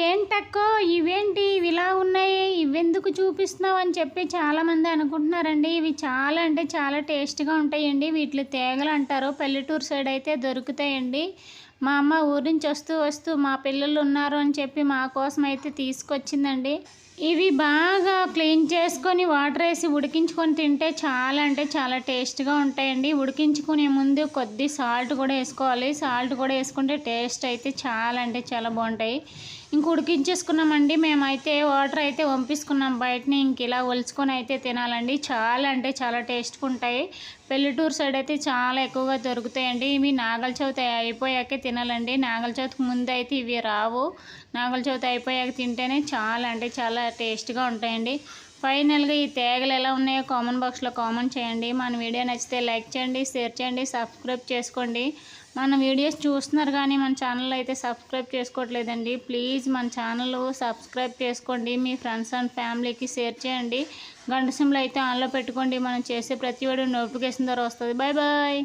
ఏంటక్కో? ఇవేంటి? ఇవి ఇలా ఉన్నాయి. ఇవెందుకు చూపిస్తున్నావు అని చెప్పి చాలామంది అనుకుంటున్నారండి. ఇవి చాలా అంటే చాలా టేస్ట్గా ఉంటాయండి. వీటిని తేగలు అంటారు పల్లెటూరు సైడ్ అయితే దొరుకుతాయండి. మా అమ్మ ఊరి నుంచి వస్తూ వస్తూ మా పిల్లలు ఉన్నారు అని చెప్పి మా కోసం అయితే తీసుకొచ్చిందండి. ఇవి బాగా క్లీన్ చేసుకొని వాటర్ వేసి ఉడికించుకొని తింటే చాలా అంటే చాలా టేస్ట్గా ఉంటాయండి. ఉడికించుకునే ముందు కొద్ది సాల్ట్ కూడా వేసుకోవాలి. సాల్ట్ కూడా వేసుకుంటే టేస్ట్ అయితే చాలా అంటే చాలా బాగుంటాయి. ఇంక ఉడికించేసుకున్నామండి. మేమైతే వాటర్ అయితే వంపించుకున్నాం బయటని ఇంక ఇలా ఒలుచుకొని అయితే తినాలండి. చాలా అంటే చాలా టేస్ట్గా ఉంటాయి. పెళ్ళిటూరు సైడ్ అయితే చాలా ఎక్కువగా దొరుకుతాయండి. ఇవి నాగల చవితి అయిపోయాకే తినాలండి. నాగల చవితికి ముందు అయితే ఇవి రావు. నాగల చవితి అయిపోయాక తింటేనే చాలా అంటే చాలా టేస్ట్గా ఉంటాయండి. ఫైనల్గా ఈ తేగలు ఎలా ఉన్నాయో కామెంట్ బాక్స్లో కామెంట్ చేయండి. మన వీడియో నచ్చితే లైక్ చేయండి షేర్ చేయండి సబ్స్క్రైబ్ చేసుకోండి. మన వీడియోస్ చూస్తున్నారు కానీ మన ఛానల్ అయితే సబ్స్క్రైబ్ చేసుకోవట్లేదండి. ప్లీజ్ మన ఛానల్ సబ్స్క్రైబ్ చేసుకోండి. మీ ఫ్రెండ్స్ అండ్ ఫ్యామిలీకి షేర్ చేయండి. గంట సింబల్ అయితే ఆన్లో పెట్టుకోండి. మనం చేసే ప్రతి వీడియో నోటిఫికేషన్ ద్వారా వస్తుంది. Bye bye.